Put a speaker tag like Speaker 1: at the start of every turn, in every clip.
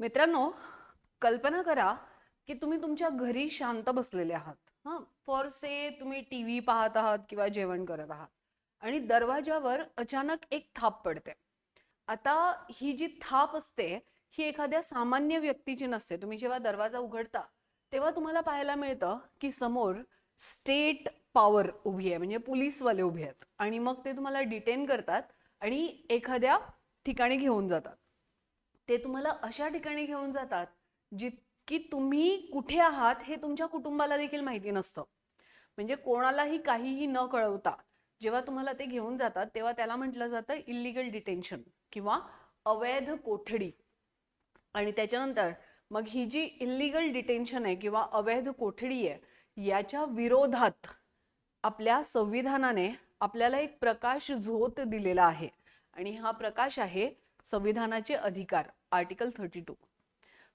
Speaker 1: मित्रांनो कल्पना करा की तुम्ही तुमच्या घरी शांत बसलेले आहात. हां? फॉर से तुम्ही टी व्ही पाहत आहात किंवा जेवण करत आहात. आणि दरवाजावर अचानक एक थाप पडते. आता ही जी थाप असते ही एखाद्या सामान्य व्यक्तीची नसते. तुम्ही जेव्हा दरवाजा उघडता तेव्हा तुम्हाला पाहायला मिळतं की समोर स्टेट पॉवर उभी आहे. म्हणजे पोलीसवाले उभे आहेत. आणि मग ते तुम्हाला डिटेन करतात आणि एखाद्या ठिकाणी घेऊन जातात. ते तुम्हाला अशा ठिकाणी घेऊन जातात जितकी तुम्ही कुठे आहात हे तुमच्या कुटुंबाला देखील माहिती नसतं. म्हणजे कोणालाही काहीही न कळवता जेव्हा तुम्हाला ते घेऊन जातात तेव्हा त्याला म्हटलं जातं इलिगल डिटेन्शन किंवा अवैध कोठडी. आणि त्याच्यानंतर मग ही जी इलिगल डिटेन्शन आहे किंवा अवैध कोठडी आहे याच्या विरोधात आपल्या संविधानाने आपल्याला एक प्रकाश झोत दिलेला आहे. आणि हा प्रकाश आहे संविधानाचे अधिकार आर्टिकल थर्टी टू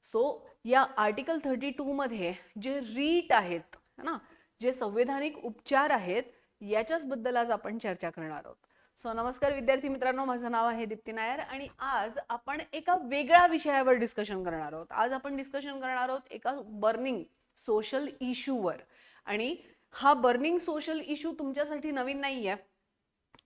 Speaker 1: सो या आर्टिकल थर्टी टू मध्ये जे रीट आहेत ना? जे संवैधानिक उपचार आहेत याच्याच बद्दल आज आपण चर्चा करणार आहोत. सो नमस्कार विद्यार्थी मित्रांनो माझं नाव आहे दीप्ती नायर आणि आज आपण एका वेगळ्या विषयावर डिस्कशन करणार आहोत. आज आपण डिस्कशन करणार आहोत एका बर्निंग सोशल इश्यूवर आणि हा बर्निंग सोशल इश्यू तुमच्यासाठी नवीन नाही आहे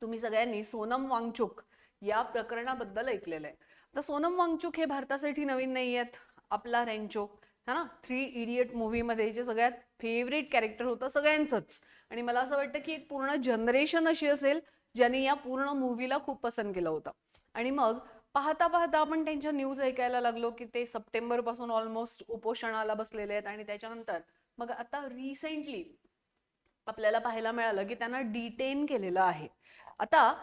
Speaker 1: तुम्ही सगळ्यांनी सोनम वांगचुक या प्रकरणाबद्दल ऐकलेलं आहे. तर सोनम वांगचुक हे भारतासाठी नवीन नाही आहेत आपला रेंचो है ना? थ्री इडियट मूवीमध्ये जे सगळ्यात फेवरेट कॅरेक्टर होतं सगळ्यांचंच. आणि मला असं वाटतं की एक पूर्ण जनरेशन अशी असेल ज्यांनी या पूर्ण मूवीला खूप पसंत केलं होतं. आणि मग पाहता पाहता आपण त्यांच्या न्यूज ऐकायला लागलो की ते सप्टेंबरपासून ऑलमोस्ट उपोषणाला बसलेले आहेत आणि त्याच्यानंतर मग आता रिसेंटली आपल्याला पाहायला मिळालं की त्यांना डिटेन केलेलं आहे. आता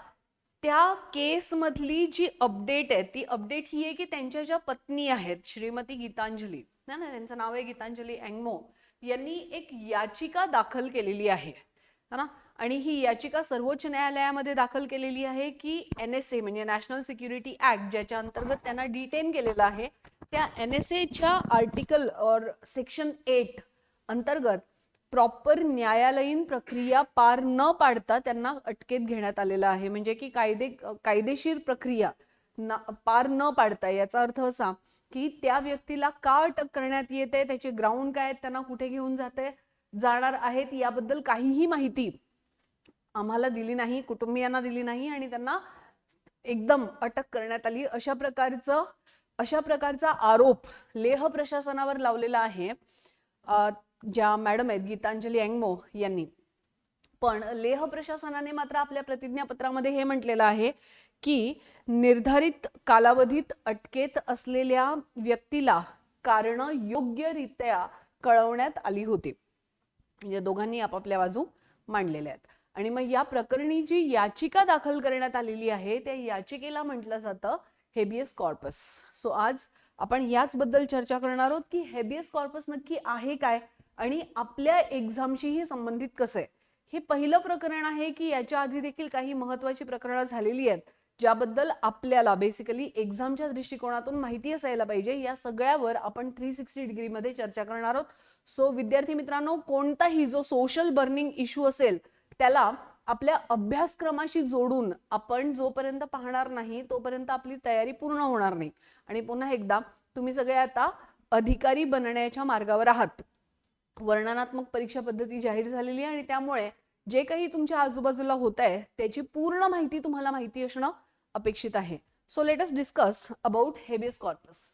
Speaker 1: त्या केसमधली जी अपडेट आहे ती अपडेट ही आहे की त्यांच्या ज्या पत्नी आहेत श्रीमती गीतांजली ना ना त्यांचं नाव आहे गीतांजली अँगमो यांनी एक याचिका दाखल केलेली आहे है ना? आणि ही याचिका सर्वोच्च न्यायालयामध्ये दाखल केलेली आहे की एन एस ए म्हणजे नॅशनल सिक्युरिटी ऍक्ट ज्याच्या अंतर्गत त्यांना डिटेन केलेलं आहे त्या एन एस एच्या आर्टिकल और सेक्शन एट अंतर्गत प्रॉपर न्यायालयीन प्रक्रिया पार न पाडता त्यांना अटकेत घेण्यात आलेलं आहे. म्हणजे की कायदे कायदेशीर प्रक्रिया ना पार न पाडता याचा अर्थ असा की त्या व्यक्तीला का अटक करण्यात येते त्याचे ग्राउंड काय आहेत त्यांना कुठे घेऊन जाते जाणार आहेत याबद्दल काहीही माहिती आम्हाला दिली नाही कुटुंबियांना दिली नाही आणि त्यांना एकदम अटक करण्यात आली. अशा प्रकारचं अशा प्रकारचा आरोप लेह प्रशासनावर लावलेला आहे. ज्या मॅडम आहेत गीतांजली अँगमो यांनी. पण लेह प्रशासनाने मात्र आपल्या प्रतिज्ञापत्रामध्ये हे म्हटलेलं आहे की निर्धारित कालावधीत अटकेत असलेल्या व्यक्तीला कारण योग्यरित्या कळवण्यात आली होती. म्हणजे दोघांनी आपापल्या बाजू मांडलेल्या आहेत. आणि मग या प्रकरणी जी याचिका दाखल करण्यात आलेली आहे त्या याचिकेला म्हटलं जातं हेबियस कॉर्पस. सो आज आपण याच बद्दल चर्चा करणार आहोत की हेबियस कॉर्पस नक्की आहे काय? आणि आपल्या एक्झामशीही संबंधित कसं आहे? हे पहिलं प्रकरण आहे की याच्या आधी देखील काही महत्वाची प्रकरणं झालेली आहेत ज्याबद्दल आपल्याला बेसिकली एक्झामच्या दृष्टिकोनातून माहिती असायला पाहिजे. या सगळ्यावर आपण थ्री सिक्स्टी डिग्रीमध्ये चर्चा करणार आहोत. सो विद्यार्थी मित्रांनो कोणताही जो सोशल बर्निंग इश्यू असेल त्याला आपल्या अभ्यासक्रमाशी जोडून आपण जोपर्यंत पाहणार नाही तोपर्यंत आपली तयारी पूर्ण होणार नाही. आणि पुन्हा एकदा तुम्ही सगळे आता अधिकारी बनण्याच्या मार्गावर आहात. वर्णनात्मक परीक्षा पद्धती जाहीर झालेली आहे आणि त्यामुळे जे काही तुमच्या आजूबाजूला होत आहे त्याची पूर्ण माहिती तुम्हाला माहिती असणं अपेक्षित आहे. So let us discuss about habeas corpus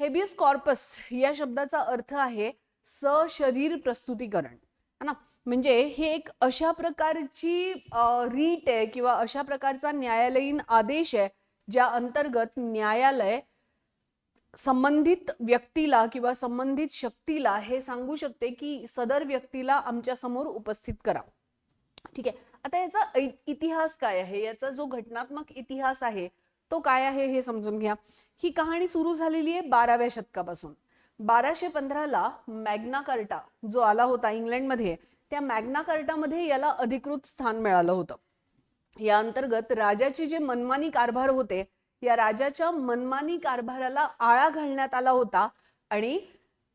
Speaker 1: habeas corpus या शब्दाचा अर्थ आहे सशरीर प्रस्तुतीकरण. है ना? म्हणजे हे एक अशा प्रकारची रीट आहे किंवा अशा प्रकारचा न्यायालयीन आदेश आहे ज्या अंतर्गत न्यायालय संबंधित व्यक्तीला किंवा संबंधित शक्तीला हे सांगू शकते की सदर व्यक्तीला आमच्यासमोर उपस्थित करा. ठीक आहे. आता याचा इतिहास काय आहे? याचा जो घटनात्मक इतिहास आहे तो काय आहे हे समजून घ्या. ही कहाणी सुरू झालेली आहे बाराव्या शतकापासून. बाराशे पंधराला मॅग्ना कार्टा जो आला होता इंग्लंडमध्ये त्या मॅग्ना कार्टामध्ये याला अधिकृत स्थान मिळालं होतं. या अंतर्गत राजाचे जे मनमानी कारभार होते या राजाच्या मनमानी कारभाराला आळा घालण्यात आला होता आणि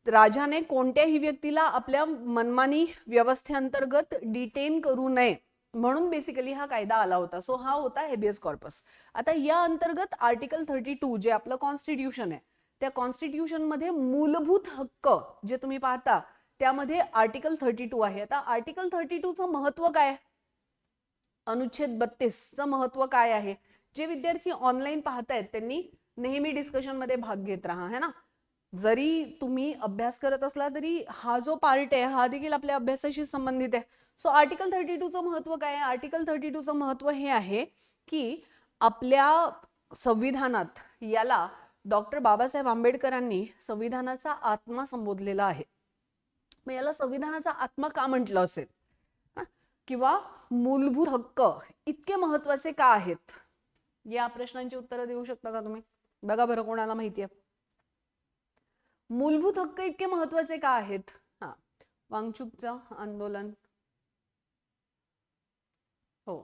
Speaker 1: राजाने कोणत्याही व्यक्तीला आपल्या मनमानी व्यवस्थेअंतर्गत डिटेन करू नये म्हणून बेसिकली हा कायदा आला होता. सो हा होता हेबियस कॉर्पस आता या अंतर्गत आर्टिकल थर्टी टू जे आपलं कॉन्स्टिट्यूशन आहे त्या कॉन्स्टिट्यूशनमध्ये मूलभूत हक्क जे तुम्ही पाहता त्यामध्ये आर्टिकल थर्टी टू आहे. आता आर्टिकल थर्टी टूचं महत्त्व काय अनुच्छेद बत्तीसचं महत्त्व काय आहे? जे विद्यार्थी ऑनलाईन पाहतायत त्यांनी नेहमी डिस्कशनमध्ये भाग घेत राहा है ना? जरी तुम्ही अभ्यास करत असला तरी हा जो पार्ट आहे हा देखील आपल्या अभ्यासाशी संबंधित आहे. सो आर्टिकल थर्टी टूचं महत्त्व काय आहे? आर्टिकल थर्टी टूचं महत्त्व हे आहे की आपल्या संविधानात याला डॉक्टर बाबासाहेब आंबेडकरांनी संविधानाचा आत्मा संबोधलेला आहे. मग याला संविधानाचा आत्मा का म्हटलं असेल? किंवा मूलभूत हक्क इतके महत्त्वाचे का आहेत? या प्रश्नांची उत्तरं देऊ शकता का तुम्ही? बघा बरं कोणाला माहिती आहे मूलभूत हक्क इतके महत्त्वाचे का आहेत? हा. वांगचुकचं आंदोलन. हो.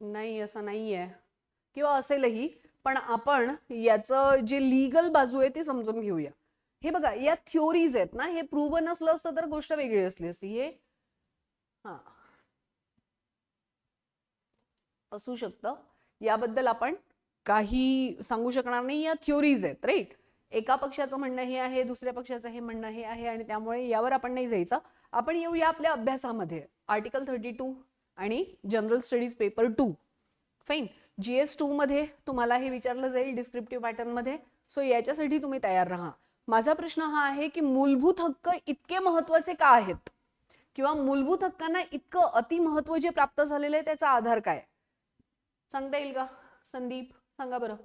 Speaker 1: नाही असं नाहीये. किंवा असेलही पण आपण याचं जे लिगल बाजू आहे ती समजून घेऊया. हे बघा या थिओरीज आहेत ना हे प्रूव्हन असलं असतं तर गोष्ट वेगळी असली असती. हे हा. असू शकतं. याबद्दल आपण काही सांगू शकणार नाही. या थिओरीज आहेत राईट एका पक्षाचं म्हणणं हे आहे दुसऱ्या पक्षाचं हे म्हणणं हे आहे आणि त्यामुळे यावर आपण नाही जायचं. आपण येऊया आपल्या अभ्यासामध्ये. आर्टिकल थर्टी टू आणि general studies paper two fine G S two मध्ये तुम्हाला हे विचारलं जाईल डिस्क्रिप्टिव्ह पॅटर्नमध्ये सो याच्यासाठी तुम्ही तयार राहा. माझा प्रश्न हा आहे की मूलभूत हक्क इतके महत्त्वाचे का आहेत? किंवा मूलभूत हक्कांना इतकं अतिमहत्व जे प्राप्त झालेलं आहे त्याचा आधार काय? सांगता येईल का? संदीप सांगा बरं.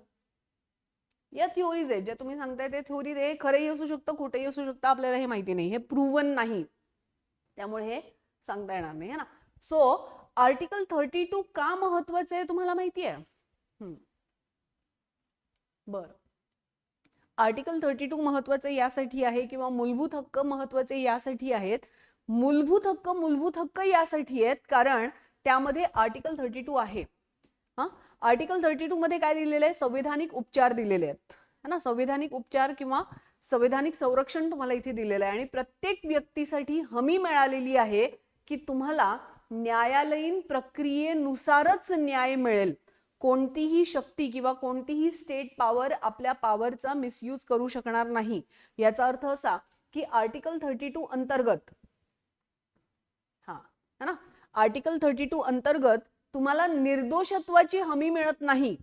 Speaker 1: या थिओरीज आहेत ज्या तुम्ही सांगताय ते थिओरी हे खरंही असू शकतं खोटंही असू शकतं आपल्याला हे माहिती नाही हे प्रूव्हन नाही. त्यामुळे हे सांगता येणार नाही है ना? सो आर्टिकल थर्टी टू का महत्वाचं आहे तुम्हाला माहिती आहे? बर. आर्टिकल थर्टी टू महत्त्वाचे यासाठी आहे किंवा मूलभूत हक्क महत्त्वाचे यासाठी आहेत? मूलभूत हक्क मूलभूत हक्क यासाठी आहेत कारण त्यामध्ये आर्टिकल थर्टी टू आहे. हा? आर्टिकल थर्टी टू मध्ये काय दिलेलं आहे संविधानिक उपचार दिलेले आहेत. है ना? संविधानिक उपचार किंवा संविधानिक संरक्षण तुम्हाला इथे दिलेलं आहे. आणि प्रत्येक व्यक्तीसाठी हमी मिळालेली आहे की तुम्हाला न्यायालयीन प्रक्रियेनुसारच न्याय मिळेल. कोणतीही शक्ती किंवा कोणतीही स्टेट पॉवर आपल्या पॉवरचा मिसयूज करू शकणार नाही. याचा अर्थ असा की आर्टिकल थर्टी टू अंतर्गत हा है ना? आर्टिकल थर्टी टू अंतर्गत तुम्हाला निर्दोषत्वाची हमी मिळत नाही.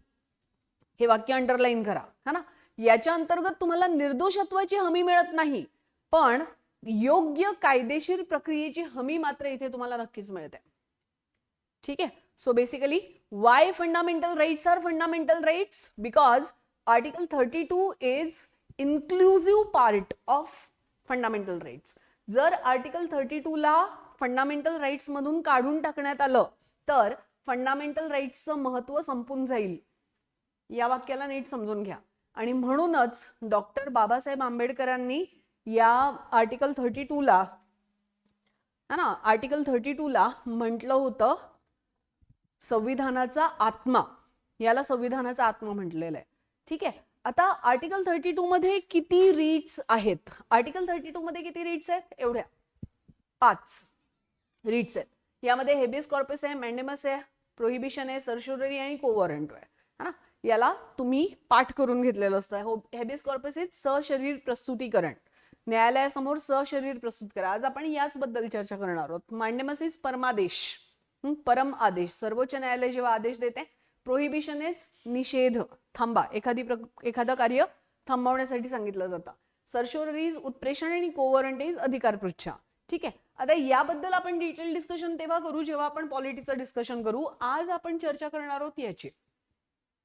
Speaker 1: हे वाक्य अंडरलाईन करा. है ना? याच्या अंतर्गत तुम्हाला निर्दोषत्वाची हमी मिळत नाही. पण योग्य कायदेशीर प्रक्रियेची हमी मात्र इथे तुम्हाला नक्कीच मिळते. ठीक आहे? So basically why fundamental rights are fundamental rights because article thirty two is inclusive part of fundamental rights जर आर्टिकल थर्टी टू ला फंडामेंटल राईट्स मधून काढून टाकण्यात आलं तर फंडामेंटल राईट्सचं महत्त्व संपून जाईल. या वाक्याला नीट समजून घ्या. आणि म्हणूनच डॉक्टर बाबासाहेब आंबेडकरांनी या आर्टिकल थर्टी टूला है ना आर्टिकल थर्टी टूला म्हटलं होतं संविधानाचा आत्मा. याला संविधानाचा आत्मा म्हटलेला आहे. ठीक आहे. आता आर्टिकल थर्टी टू मध्ये किती रीट्स आहेत? आर्टिकल थर्टी टू मध्ये किती रीट्स आहेत? एवढ्या. पाच रीट्स आहेत. यामध्ये हेबिस कॉर्पस आहे मॅन्डेमस आहे प्रोहिबिशन आहे सरशोररी आणि कोवॉरंटो आहे. है ना? याला तुम्ही पाठ करून घेतलेलं असतं. हेबियस कॉर्पस इज सशरीर प्रस्तुतीकरण. न्यायालयासमोर सशरीर प्रस्तुत करा आज आपण याच बद्दल चर्चा करणार आहोत. मांडेमस इज परमादेश परम आदेश. सर्वोच्च न्यायालय जेव्हा आदेश देते प्रोहिबिशन इज निषेध. थांबा. एखादी प्र- एखादं कार्य थांबवण्यासाठी सांगितलं जातं. सरशोररी इज उत्प्रेषण आणि कोवरंट इज अधिकार पृच्छा ठीक आहे? आता याबद्दल आपण डिटेल डिस्कशन तेव्हा करू जेव्हा आपण पॉलिटीचं डिस्कशन करू. आज आपण चर्चा करणार आहोत याची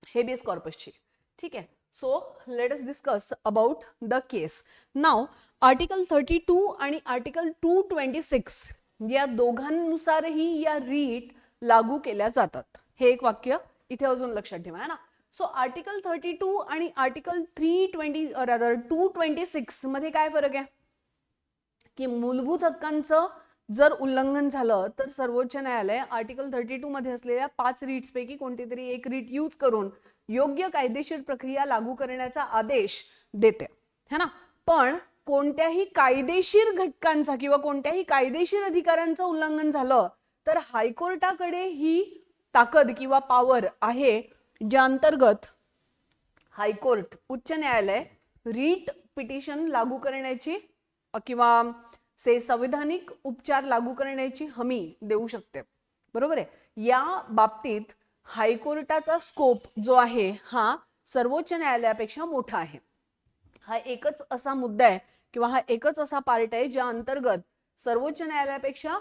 Speaker 1: हेबियस कॉर्पसची ठीक आहे. So let us discuss about the case now article thirty two आणि आर्टिकल टू ट्वेंटी सिक्स या दोघांनुसारही या रीट लागू केल्या जातात. हे एक वाक्य इथे अजून लक्षात ठेवा है ना? सो आर्टिकल थर्टी टू आणि article three twenty rather two twenty सिक्समध्ये काय फरक आहे? की मूलभूत हक्कांचं जर उल्लंघन झालं तर सर्वोच्च न्यायालय आर्टिकल थर्टी टू मध्ये असलेल्या पाच रीट्स पैकी कोणती तरी एक रीट यूज करून योग्य कायदेशीर प्रक्रिया लागू करण्याचा आदेश देते. है ना? पण कोणत्याही कायदेशीर घटकांचा किंवा कोणत्याही कायदेशीर अधिकारांचं उल्लंघन झालं तर हायकोर्टाकडे ही ताकद किंवा पॉवर आहे ज्या अंतर्गत हायकोर्ट उच्च न्यायालय रीट पिटिशन लागू करण्याची किंवा से संविधानिक उपचार लागू करण्याची हमी देऊ शकते. बरोबर आहे? या बाबतीत हायकोर्टाचा स्कोप जो आहे हा सर्वोच्च न्यायालयापेक्षा मोठा आहे. हा एकच असा मुद्दा आहे किंवा हा एकच असा पार्ट आहे ज्या अंतर्गत सर्वोच्च न्यायालयापेक्षा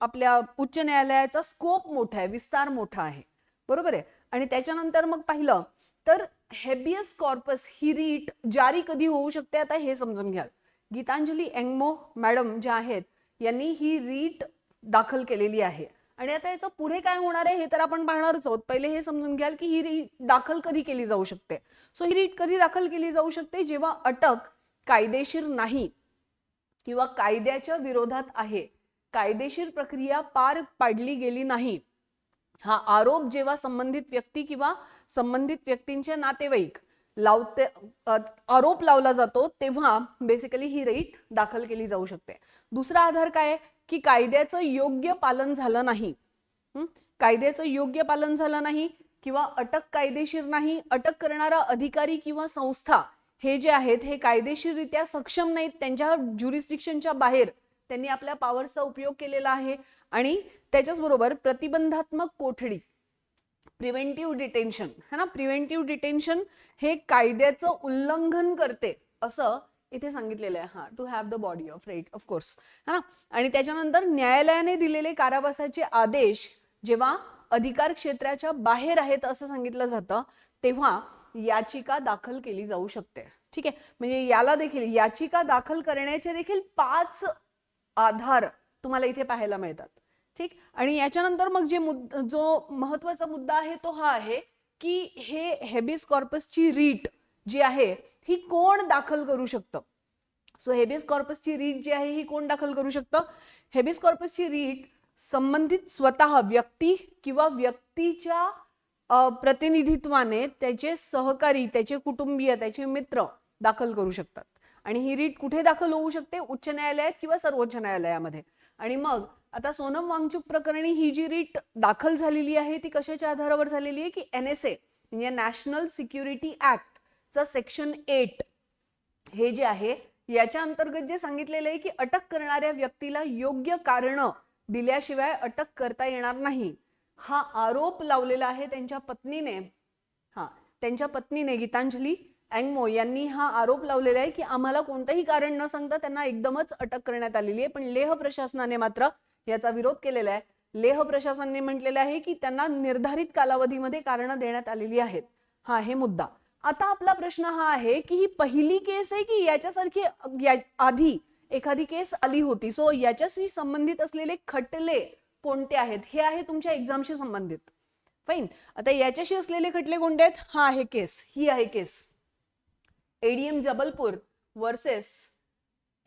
Speaker 1: आपल्या उच्च न्यायालयाचा स्कोप मोठा आहे विस्तार मोठा आहे. बरोबर आहे? आणि त्याच्यानंतर मग पाहिलं तर हेबियस कॉर्पस ही रीट जारी कधी होऊ शकते? आता हे समजून घ्याल. गीतांजली एंगमो मॅडम ज्या आहेत यांनी ही रीट दाखल केलेली आहे. आणि आता याचं पुढे काय होणार आहे हे तर आपण पाहणारच आहोत. पहिले हे समजून घ्याल की ही रीट दाखल कधी केली जाऊ शकते. सो ही रीट कधी दाखल केली जाऊ शकते? जेव्हा अटक कायदेशीर नाही किंवा कायद्याच्या विरोधात आहे कायदेशीर प्रक्रिया पार पाडली गेली नाही हा आरोप जेव्हा संबंधित व्यक्ती किंवा संबंधित व्यक्तींचे नातेवाईक लावते आरोप लावला जातो तेव्हा बेसिकली ही रेट दाखल केली जाऊ शकते. दुसरा आधार काय? आहे? की कायद्याचं योग्य पालन झालं नाही. कायद्याचं योग्य पालन झालं नाही किंवा अटक कायदेशीर नाही अटक करणारा अधिकारी किंवा संस्था हे जे आहेत हे कायदेशीररित्या सक्षम नाहीत. त्यांच्या ज्युरिस्डिक्शनच्या बाहेर त्यांनी आपल्या पॉवरचा उपयोग केलेला आहे. आणि त्याच्याचबरोबर प्रतिबंधात्मक कोठडी प्रिव्हेंटिव्ह डिटेन्शन है ना? प्रिव्हेंटिव्ह डिटेन्शन हे कायद्याचं उल्लंघन करते असं इथे सांगितलेलं आहे. हा to have the body of right of course है ना? आणि त्याच्यानंतर न्यायालयाने दिलेले कारावासाचे आदेश जेव्हा अधिकार क्षेत्राच्या बाहेर आहेत असं सांगितलं जातं तेव्हा याचिका दाखल केली जाऊ शकते. ठीक आहे? म्हणजे याला देखील याचिका दाखल करण्याचे देखील पाच आधार तुम्हाला इथे पाहायला मिळतात. ठीक? आणि याच्यानंतर मग जे मुद जो महत्त्वाचा मुद्दा आहे तो हा आहे की हे हेबिस कॉर्पसची रीट जी आहे ही कोण दाखल करू शकतं? सो हेबिस कॉर्पसची रीट जी आहे ही कोण दाखल करू शकतं? हेबिस कॉर्पसची रीट संबंधित स्वतः व्यक्ती किंवा व्यक्तीच्या प्रतिनिधित्वाने त्याचे सहकारी त्याचे कुटुंबीय त्याचे मित्र दाखल करू शकतात. आणि ही रीट कुठे दाखल होऊ शकते? उच्च न्यायालयात किंवा सर्वोच्च न्यायालयामध्ये. आणि मग आता सोनम वांगचूक प्रकरणी ही जी रीट दाखल झालेली आहे ती कशाच्या आधारावर झालेली आहे की एन एस ए म्हणजे नॅशनल सिक्युरिटी ऍक्ट चा सेक्शन एट हे जे आहे याच्या अंतर्गत जे सांगितलेलं आहे की अटक करणाऱ्या व्यक्तीला योग्य कारण दिल्याशिवाय अटक करता येणार नाही. हा आरोप लावलेला आहे त्यांच्या पत्नीने. हा त्यांच्या पत्नीने गीतांजली अँगमो यांनी हा आरोप लावलेला आहे की आम्हाला कोणतंही कारण न सांगता त्यांना एकदमच अटक करण्यात आलेली आहे पण लेह प्रशासनाने मात्र याचा विरोध केलेला आहे. लेह प्रशासनाने म्हटलेलं आहे की त्यांना निर्धारित कालावधीमध्ये कारणं देण्यात आलेली आहेत. हा हे मुद्दा. आता आपला प्रश्न हा आहे की ही पहिली केस आहे की याच्यासारखी या- आधी एखादी केस आली होती? सो याच्याशी संबंधित असलेले खटले कोणते आहेत? हे आहे तुमच्या एक्झामशी संबंधित. फाईन आता याच्याशी असलेले खटले कोणते आहेत? हा आहे केस. ही आहे केस. एडीएम जबलपूर वर्सेस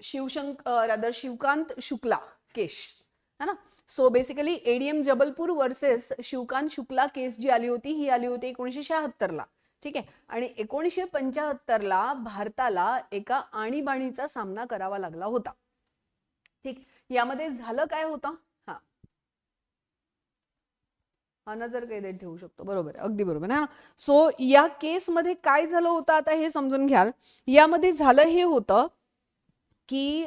Speaker 1: शिवशंक रादर शिवकांत शुक्ला केस. है ना? So basically ADM Jabalpur versus Shivkant Shukla case जी आली होती ही आली होती एकोणीसशे शहात्तरला. ठीक आहे? आणि एकोणीसशे पंच्याहत्तरला भारताला एका आणीबाणीचा सामना करावा लागला होता. ठीक? यामध्ये झालं काय होतं? हा. हा नजर कैदेत ठेवू शकतो. बरोबर अगदी बरोबर आहे ना? सो या केसमध्ये काय झालं होतं आता हे समजून घ्याल. यामध्ये झालं हे होतं की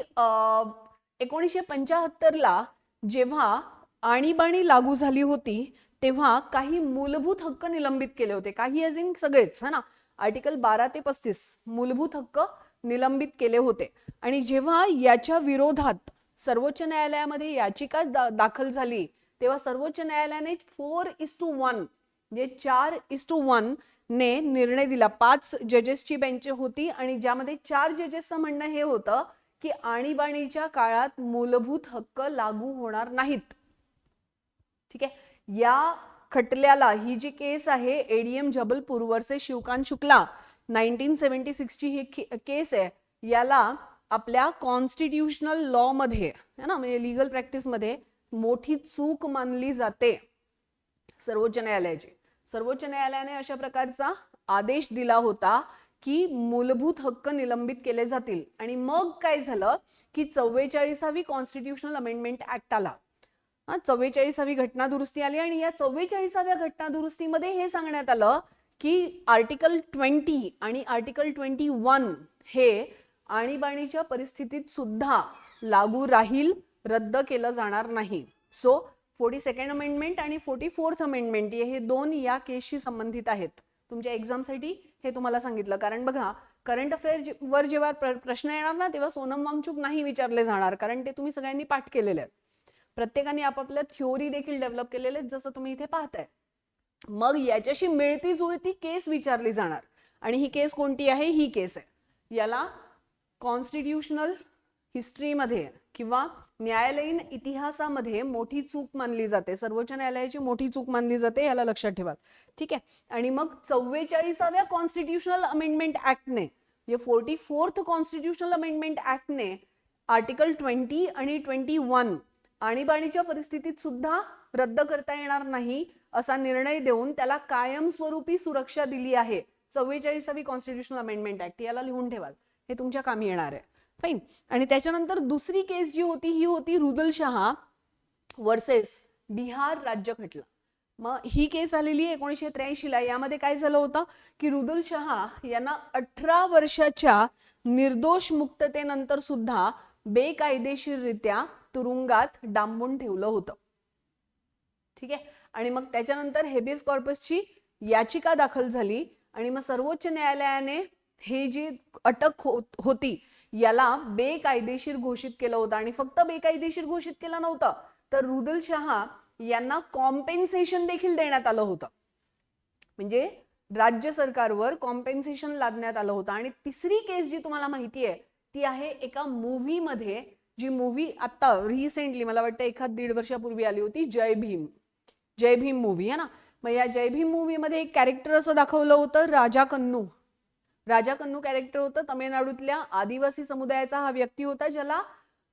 Speaker 1: एकोणीसशे पंच्याहत्तरला जेव्हा आणीबाणी लागू झाली होती तेव्हा काही मूलभूत हक्क निलंबित केले होते. काही एज इन सगळेच है ना? आर्टिकल बारा ते पस्तीस मूलभूत हक्क निलंबित केले होते. आणि जेव्हा याच्या विरोधात सर्वोच्च न्यायालयामध्ये याचिका दा- दाखल झाली तेव्हा सर्वोच्च न्यायालयाने फोर इस टू वन म्हणजे चार इस टू वन ने निर्णय दिला. पाच जजेसची बेंच होती आणि ज्यामध्ये चार जजेसचं म्हणणं हे होतं की आणीबाणीच्या काळात मूलभूत हक्क लागू होणार नाहीत. ठीक आहे? या खटल्याला ही जी केस आहे एडीएम जबलपूरवरचे शिवकांत शुक्ला नाईन्टीन सेव्हन्टी सिक्सची ही केस आहे. याला आपल्या कॉन्स्टिट्युशनल लॉ मध्ये है ना म्हणजे लिगल प्रॅक्टिसमध्ये मोठी चूक मानली जाते सर्वोच्च न्यायालयाची. सर्वोच्च न्यायालयाने अशा प्रकारचा आदेश दिला होता की मूलभूत हक्क निलंबित केले जातील. आणि मग काय झालं की चव्वेचाळीसावी कॉन्स्टिट्युशनल अमेंडमेंट ऍक्ट आला. हा चव्वेचाळीसावी घटना दुरुस्ती आली आणि या चव्वेचाळीसाव्या घटना दुरुस्तीमध्ये हे सांगण्यात आलं की आर्टिकल ट्वेंटी आणि आर्टिकल ट्वेंटी वन हे आणीबाणीच्या परिस्थितीत सुद्धा लागू राहील रद्द केलं जाणार नाही. सो फोर्टी सेकंड अमेंडमेंट आणि फोर्टी फोर्थ अमेंडमेंट हे दोन या केसशी संबंधित आहेत. तुमच्या एक्झामसाठी हे तुम्हाला सांगितलं. कारण बघा करंट अफेअर वर जेव्हा प्रश्न येणार ना तेव्हा सोनम वांगचूक नाही विचारले जाणार. कारण ते तुम्ही सगळ्यांनी पाठ केलेले आहेत. प्रत्येकाने आपापल्या थिओरी देखील डेव्हलप केलेले आहेत जसं तुम्ही इथे पाहताय. मग याच्याशी मिळती जुळती केस विचारली जाणार. आणि ही केस कोणती आहे? ही केस आहे. याला कॉन्स्टिट्यूशनल हिस्ट्रीमध्ये किंवा न्यायालयीन इतिहासामध्ये मोठी चूक मानली जाते. सर्वोच्च न्यायालयाची मोठी चूक मानली जाते याला लक्षात ठेवा. ठीक आहे? आणि मग चव्वेचाळीसाव्या कॉन्स्टिट्युशनल अमेंडमेंट ऍक्टने म्हणजे फोर्टी फोर्थ कॉन्स्टिट्युशनल अमेंडमेंट ऍक्टने आर्टिकल ट्वेंटी आणि ट्वेंटी वन आणीबाणीच्या परिस्थितीत सुद्धा रद्द करता येणार नाही असा निर्णय देऊन त्याला कायमस्वरूपी सुरक्षा दिली आहे चव्वेचाळीसावी कॉन्स्टिट्युशनल अमेंडमेंट ऍक्ट याला लिहून ठेवाल. हे तुमच्या कामी येणार आहे. फाईन आणि त्याच्यानंतर दुसरी केस जी होती ही होती रुदल शहा वर्सेस बिहार राज्य खटला. मग ही केस आलेली आहे एकोणीसशे त्र्याऐंशीला यामध्ये काय झालं होतं की रुदुल शहा यांना अठरा वर्षाच्या निर्दोष मुक्ततेनंतर सुद्धा बेकायदेशीररित्या तुरुंगात डांबून ठेवलं होतं. ठीक आहे? आणि मग त्याच्यानंतर हेबियस कॉर्पसची याचिका दाखल झाली. आणि मग सर्वोच्च न्यायालयाने हे जी अटक हो- होती याला बेकायदेशीर घोषित केलं होतं. आणि फक्त बेकायदेशीर घोषित केलं नव्हतं तर रुदल शहा यांना कॉम्पेन्सेशन देखील देण्यात आलं होतं. म्हणजे राज्य सरकारवर कॉम्पेन्सेशन लादण्यात आलं होतं. आणि तिसरी केस जी तुम्हाला माहिती आहे ती आहे एका मूव्हीमध्ये जी मूव्ही आता रिसेंटली मला वाटतं एखाद दीड वर्षापूर्वी आली होती जय भीम. जय भीम मूव्ही आहे ना? मग या जय भीम मूव्हीमध्ये एक कॅरेक्टर असं दाखवलं होतं राजा कन्नू. राजा कन्नू कॅरेक्टर होतं. तमिळनाडूतल्या आदिवासी समुदायाचा हा व्यक्ती होता ज्याला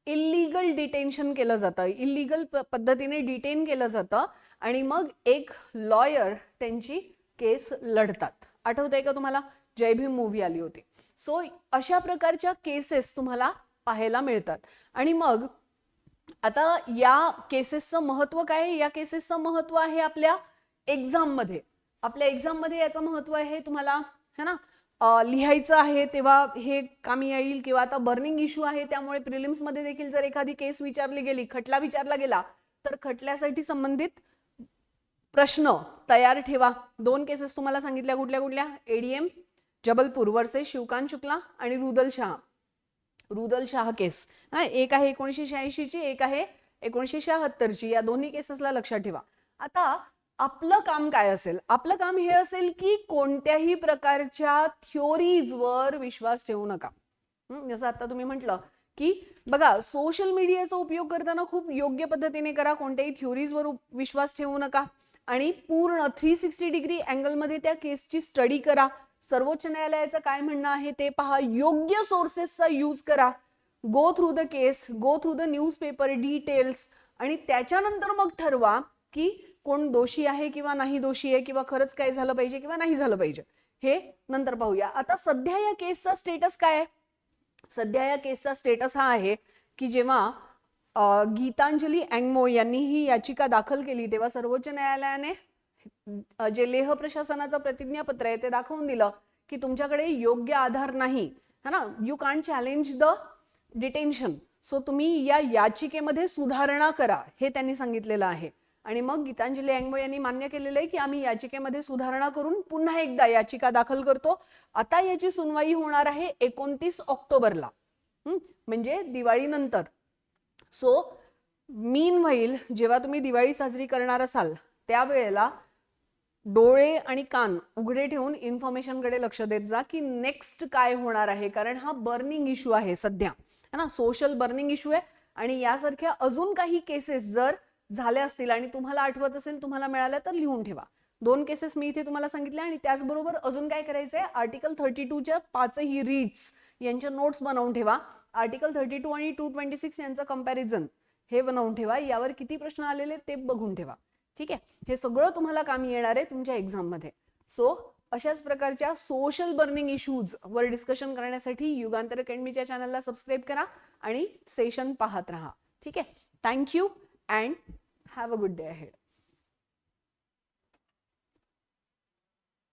Speaker 1: इल्लीगल डिटेन्शन केलं जातं. इल्लीगल पद्धतीने डिटेन केलं जातं आणि मग एक लॉयर त्यांची केस लढतात. आठवतंय का तुम्हाला? जय भीम मूव्ही आली होती. सो अशा प्रकारच्या केसेस तुम्हाला पाहायला मिळतात. आणि मग आता या केसेसचं महत्त्व काय आहे? या केसेसचं महत्त्व आहे आपल्या एक्झाममध्ये आपल्या एक्झाममध्ये याचं महत्त्व आहे तुम्हाला है ना? लिहायचं आहे तेव्हा हे कामी येईल किंवा आता बर्निंग इश्यू आहे त्यामुळे प्रिलिम्समध्ये देखील जर एखादी केस विचारली गेली खटला विचारला गेला तर खटल्यासाठी संबंधित प्रश्न तयार ठेवा. दोन केसेस तुम्हाला सांगितल्या कुठल्या कुठल्या? एडीएम जबलपूर वरसे शिवकांत शुक्ला आणि रुदल शहा. रुदल शाह केस एक आहे एकोणीसशे शहाऐंशीची एक आहे एकोणीसशे शहात्तरची. या दोन्ही केसेसला लक्षात ठेवा. आता आपलं काम काय असेल? आपलं काम हे असेल की कोणत्याही प्रकारच्या थिओरीजवर विश्वास ठेवू नका. जसं आता तुम्ही म्हटलं की बघा सोशल मीडियाचा उपयोग करताना खूप योग्य पद्धतीने करा कोणत्याही थिओरीजवर विश्वास ठेवू नका. आणि पूर्ण थ्री सिक्स्टी डिग्री अँगलमध्ये त्या केसची स्टडी करा. सर्वोच्च न्यायालयाचं काय म्हणणं आहे ते पहा. योग्य सोर्सेसचा यूज करा. Go through the case go through the newspaper details आणि त्याच्यानंतर मग ठरवा की कोण दोषी आहे किंवा नाही दोषी आहे किंवा खरंच काय झालं पाहिजे किंवा नाही झालं पाहिजे हे नंतर पाहूया. आता सध्या या केसचा स्टेटस काय आहे? सध्या या केसचा स्टेटस हा आहे की जेव्हा गीतांजली अँगमो यांनी ही याचिका दाखल केली तेव्हा सर्वोच्च न्यायालयाने जे लेह प्रशासनाचं प्रतिज्ञापत्र आहे ते दाखवून दिलं की तुमच्याकडे योग्य आधार नाही. है ना? यू कान चॅलेंज द डिटेन्शन सो तुम्ही या याचिकेमध्ये सुधारणा करा हे त्यांनी सांगितलेलं आहे. आणि मग गीतांजली अँगमो यांनी मान्य केलेलं आहे की आम्ही याचिकेमध्ये सुधारणा करून पुन्हा एकदा याचिका दाखल करतो. आता याची सुनवाई होणार आहे एकोणतीस ऑक्टोबरला. म्हणजे दिवाळीनंतर. सो मीन व्हाईल जेव्हा तुम्ही दिवाळी साजरी करणार असाल त्यावेळेला डोळे आणि कान उघडे ठेवून इन्फॉर्मेशनकडे लक्ष देत जा की नेक्स्ट काय होणार आहे. कारण हा बर्निंग इश्यू आहे सध्या. है ना? सोशल बर्निंग इश्यू आहे. आणि यासारख्या अजून काही केसेस जर झाल्या असतील आणि तुम्हाला आठवत असेल तुम्हाला मिळाल्या तर लिहून ठेवा. दोन केसेस मी इथे तुम्हाला सांगितले आणि त्याचबरोबर अजून काय करायचंय? आर्टिकल थर्टी टूच्या पाचही रीड्स यांच्या नोट्स बनवून ठेवा. आर्टिकल थर्टी टू आणि टू ट्वेंटी सिक्स यांचं कंपॅरिझन हे बनवून ठेवा. यावर किती प्रश्न आलेले ते बघून ठेवा. ठीक आहे? हे सगळं तुम्हाला कामी येणार आहे तुमच्या एक्झाममध्ये सो अशाच प्रकारच्या सोशल बर्निंग इश्यूज वर डिस्कशन करण्यासाठी युगांतर अकॅडमीच्या चॅनलला सबस्क्राईब करा आणि सेशन पाहत राहा. ठीक आहे? Thank you and have a good day ahead.